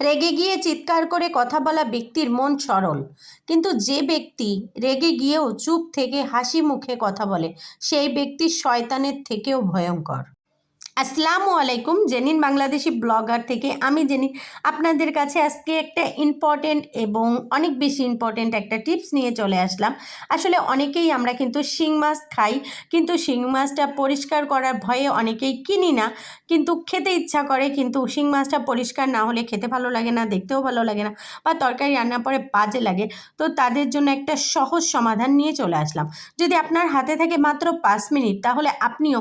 রেগে গিয়ে চিৎকার করে কথা বলা ব্যক্তির মন সরল। কিন্তু যে ব্যক্তি রেগে গিয়েও চুপ থেকে হাসি মুখে কথা বলে, সেই ব্যক্তি শয়তানের থেকেও ভয়ঙ্কর। আসসালামু আলাইকুম, জেনিন বাংলাদেশি ব্লগার থেকে আমি জেনি আপনাদের কাছে আজকে একটা ইম্পর্টেন্ট এবং অনেক বেশি ইম্পর্টেন্ট একটা টিপস নিয়ে চলে আসলাম। আসলে অনেকেই আমরা কিন্তু শিং মাছ খাই, কিন্তু শিং মাছটা পরিষ্কার করার ভয়ে অনেকেই কিনি না। কিন্তু খেতে ইচ্ছা করে, কিন্তু শিং মাছটা পরিষ্কার না হলে খেতে ভালো লাগে না, দেখতেও ভালো লাগে না বা তরকারি রান্নার পরে বাজে লাগে। তো তাদের জন্য একটা সহজ সমাধান নিয়ে চলে আসলাম। যদি আপনার হাতে থাকে মাত্র পাঁচ মিনিট, তাহলে আপনিও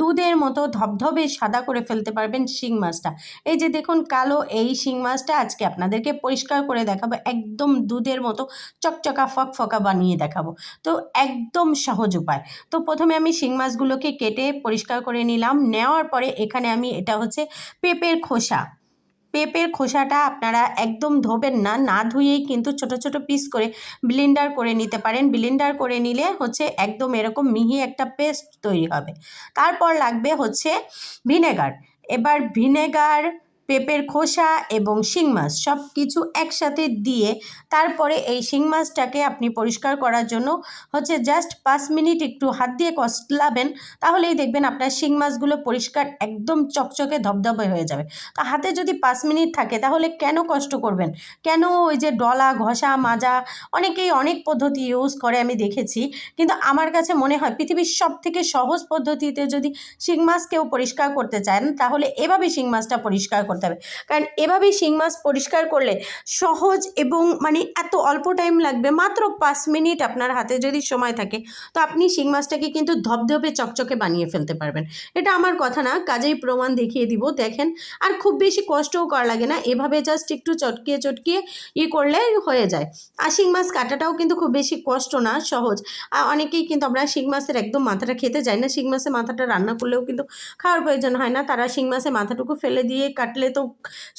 দুধের মতো ধবধবে সাদা করে ফেলতে পারবেন শিং মাছটা। এই যে দেখুন, কালো এই শিং মাছটা আজকে আপনাদেরকে পরিষ্কার করে দেখাবো, একদম দুধের মতো চকচকা, ফকফকা বানিয়ে দেখাবো। তো একদম সহজ উপায়। তো প্রথমে আমি শিং মাছগুলোকে কেটে পরিষ্কার করে নিলাম, নেওয়ার পরে এখানে আমি এটা হচ্ছে পেঁপের খোসা। পেঁপের খোসাটা আপনারা একদম ধোবেন না না ধুয়েই কিন্তু ছোট ছোট পিস করে ব্লিন্ডার করে নিতে পারেন। ব্লিন্ডার করে নিলে হচ্ছে একদম এরকম মিহি একটা পেস্ট তৈরি হবে। তারপর লাগবে হচ্ছে ভিনেগার এবার ভিনেগার পেঁপের খোসা এবং শিং মাছ সব কিছু একসাথে দিয়ে তারপরে এই শিং মাছটাকে আপনি পরিষ্কার করার জন্য হচ্ছে জাস্ট পাঁচ মিনিট একটু হাত দিয়ে কষলাবেন, তাহলেই দেখবেন আপনার শিং মাছগুলো পরিষ্কার একদম চকচকে ধবধবে হয়ে যাবে। তো হাতে যদি পাঁচ মিনিট থাকে, তাহলে কেন কষ্ট করবেন? কেন ওই যে ডলা, ঘষা, মাজা অনেকেই অনেক পদ্ধতি ইউজ করে আমি দেখেছি, কিন্তু আমার কাছে মনে হয় পৃথিবীর সব থেকে সহজ পদ্ধতিতে যদি শিং মাছ কেউ পরিষ্কার করতে চান, তাহলে এভাবে শিং মাছটা পরিষ্কার হবে। কারণ এভাবেই শিং মাছ পরিষ্কার করলে সহজ এবং মানে এত অল্প টাইম লাগবে, মাত্র পাঁচ মিনিট আপনার হাতে যদি সময় থাকে, তো আপনি শিং মাছটাকে কিন্তু ধবধবে চকচকে বানিয়ে ফেলতে পারবেন। এটা আমার কথা না, কাজেই প্রমাণ দেখিয়ে দিব, দেখেন। আর খুব বেশি কষ্টও করা লাগে না, এভাবে জাস্ট একটু চটকিয়ে চটকিয়ে ই করলে হয়ে যায়। আর শিং মাছ কাটাটাও কিন্তু খুব বেশি কষ্ট না, সহজ। আর অনেকেই কিন্তু আমরা শিং মাছের একদম মাথাটা খেতে যাই না, শিং মাছের মাথাটা রান্না করলেও কিন্তু খাওয়ার প্রয়োজন হয় না। তারা শিং মাছের মাথাটুকু ফেলে দিয়ে কাটলে তো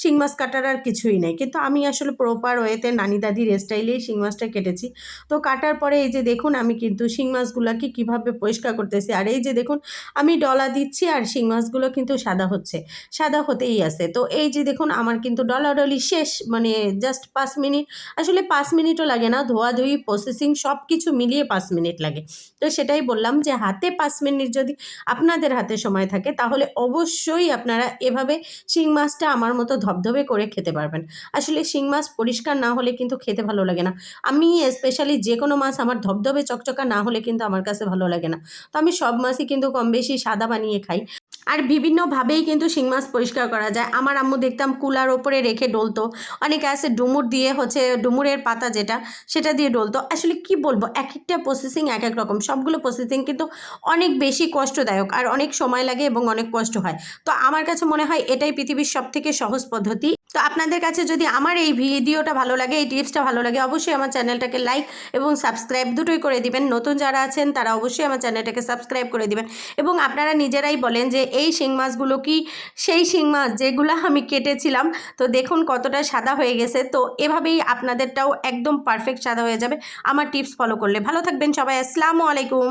শিং মাছ কাটার আর কিছুই নেই। কিন্তু আমি আসলে প্রপার ওয়েতে নানি দাদির স্টাইলেই শিং মাছটা কেটেছি। তো কাটার পরে এই যে দেখুন, আমি কিন্তু শিং মাছগুলোকে কীভাবে পরিষ্কার করতেছি। আর এই যে দেখুন, আমি ডলা দিচ্ছি আর শিং মাছগুলো কিন্তু সাদা হচ্ছে। সাদা হতেই আছে। তো এই যে দেখুন, আমার কিন্তু ডলাডলি শেষ মানে জাস্ট পাঁচ মিনিট, আসলে পাঁচ মিনিটও লাগে না। ধোয়াধুয়ি প্রসেসিং সব কিছু মিলিয়ে পাঁচ মিনিট লাগে। তো সেটাই বললাম যে হাতে পাঁচ মিনিট যদি আপনাদের হাতে সময় থাকে, তাহলে অবশ্যই আপনারা এভাবে শিং মাছটা আমার মতো ধবধবে করে খেতে পারবেন। আসলে শিং মাছ পরিষ্কার না হলে কিন্তু খেতে ভালো লাগে না। আমি স্পেশালি যে কোনো মাছ আমার ধবধবে, চকচকা না হলে কিন্তু আমার কাছে ভালো লাগে না। তো আমি সব মাছই কিন্তু কম বেশি সাদা বানিয়ে খাই। আর বিভিন্নভাবেই কিন্তু শিং মাছ পরিষ্কার করা যায়। আমার আম্মু দেখতাম কুলার ওপরে রেখে ডলতো। অনেকে আছে ডুমুর দিয়ে হচ্ছে ডুমুরের পাতা যেটা, সেটা দিয়ে ডলতো। আসলে কি বলব এক একটা প্রসেসিং এক এক রকম। সবগুলো প্রসেসিং কিন্তু অনেক বেশি কষ্টদায়ক আর অনেক সময় লাগে এবং অনেক কষ্ট হয়। তো আমার কাছে মনে হয় এটাই পৃথিবীর সবথেকে সহজ পদ্ধতি। তো আপনাদের কাছে যদি আমার এই ভিডিওটা ভালো লাগে, এই টিপসটা ভালো লাগে, অবশ্যই আমার চ্যানেলটাকে লাইক এবং সাবস্ক্রাইব দুটোই করে দিবেন। নতুন যারা আছেন, তারা অবশ্যই আমার চ্যানেলটাকে সাবস্ক্রাইব করে দিবেন। এবং আপনারা নিজেরাই বলেন যে এই শিং মাছগুলো কি? সেই শিং মাছ যেগুলো আমি কেটেছিলাম, তো দেখুন কতটা সাদা হয়ে গেছে। তো এভাবেই আপনাদেরটাও একদম পারফেক্ট সাদা হয়ে যাবে। আমার টিপস ফলো করলে। ভালো থাকবেন সবাই। আসসালামু আলাইকুম।